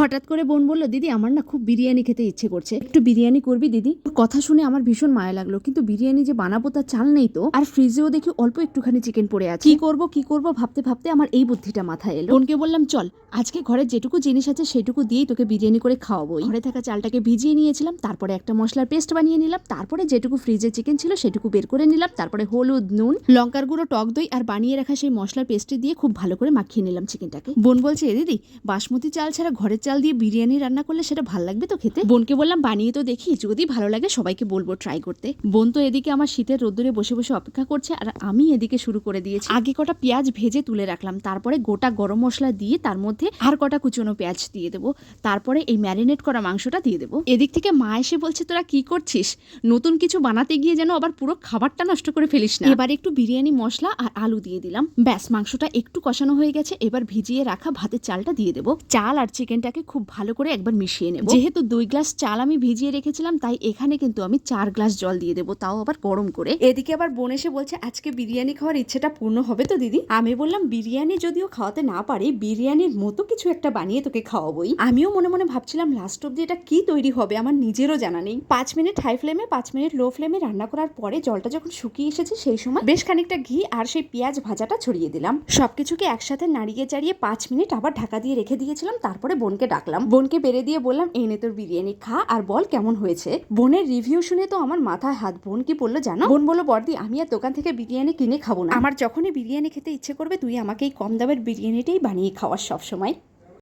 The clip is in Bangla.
হঠাৎ করে বোন বলল, দিদি, আমার না খুব বিরিয়ানি খেতে ইচ্ছে করছে। একটু বিরিয়ানি করবি, দিদি? কথা শুনে আমার ভীষণ মায়া লাগল, কিন্তু বিরিয়ানি যে বানাবো তার চাল নেই তো। আর ফ্রিজেও দেখি অল্প একটুখানি চিকেন পড়ে আছে। কি করব কি করব ভাবতে ভাবতে আমার এই বুদ্ধিটা মাথায় এলো। বোনকে বললাম, চল, আজকে ঘরে যেটুকু জিনিস আছে সেটুকু দিয়েই তোকে বিরিয়ানি করে খাওয়াবো। ঘরে থাকা চালটাকে ভিজিয়ে নিয়েছিলাম, তারপরে একটা মশলার পেস্ট বানিয়ে নিলাম, তারপরে যেটুকু ফ্রিজে চিকেন ছিল সেটুকু বের করে নিলাম, তারপরে হলুদ, নুন, লঙ্কার গুঁড়ো, টক দই আর বানিয়ে রাখা সেই মশলার পেস্টটি দিয়ে খুব ভালো করে মাখিয়ে নিলাম চিকেনটাকে। বোন বলছে, "এ দিদি, বাসমতি চাল ছাড়া ঘরের চাল দিয়ে বিরিয়ানি রান্না করলে সেটা ভালো লাগবে তো খেতে? বোনকে বললাম, বানিয়ে তো দেখি, যদি ভালো লাগে সবাইকে বলব ট্রাই করতে। বোন তো এদিকে আমার শীতের রোদ্দুরে বসে বসে অপেক্ষা করছে, আর আমি এদিকে শুরু করে দিয়েছি। আগে কটা পেঁয়াজ ভেজে তুলে রাখলাম, তারপরে গোটা গরম মশলা দিয়ে তার মধ্যে আর কটা কুচনো পেঁয়াজ দিয়ে দেবো। তারপরে এই ম্যারিনেট করা মাংসটা দিয়ে দেবো। এদিক থেকে মা এসে বলছে, তোরা কি করছিস? নতুন কিছু বানাতে গিয়ে যেন আবার পুরো খাবারটা নষ্ট করে ফেলিস না। এবার একটু বিরিয়ানি মশলা আর আলু দিয়ে দিলাম। ব্যাস, মাংসটা একটু কষানো হয়ে গেছে। এবার ভিজিয়ে রাখা ভাতের চালটা দিয়ে দেবো। চাল আর চিকেনটাকে খুব ভালো করে একবার মিশিয়ে নেব। যেহেতু দুই গ্লাস চাল আমি ভিজিয়ে রেখেছিলাম তাই এখানে কিন্তু আমি চার গ্লাস জল দিয়ে দেবো তাও আবার গরম করে। এদিকে আবার বোন এসে বলছে আজকে বিরিয়ানি খাওয়ার ইচ্ছেটা পূর্ণ হবে তো দিদি? আমি বললাম বিরিয়ানি যদিও খাওয়াতে না পারি বিরিয়ানির মতো কিছু একটা বানিয়ে তোকে খাওয়াবোই। আমিও মনে মনে ভাবছিলাম লাস্ট অব্দি এটা কি তৈরি হবে আমার নিজেরও জানা নেই। পাঁচ মিনিট হাই ফ্লেমে পাঁচ মিনিট লো ফ্লেমে রান্না করার পরে জলটা যখন শুকিয়ে এসেছে সেই সময় বেশ খানিকটা ঘি আর সেই পেঁয়াজ ভাজাটা ছড়িয়ে দিলাম। সবকিছুকে একসাথে নাড়িয়ে চাড়িয়ে পাঁচ মিনিট আবার ঢাকা দিয়ে রেখে দিয়েছিলাম তারপরে বোনকে ডাকলাম। বোনকে বেড়ে দিয়ে বললাম এনে তোর বিরিয়ানি, খা আর বল কেমন হয়েছে? বোনের রিভিউ শুনে তো আমার মাথায় হাত। বোন কি বলল জানো? বোন বলল, বর্দি, আমি আর দোকান থেকে বিরিয়ানি কিনে খাব না। আমার যখনই বিরিয়ানি খেতে ইচ্ছে করবে, তুই আমাকে এই কম দামের বিরিয়ানিটাই বানিয়ে খাওয়ার সব সময়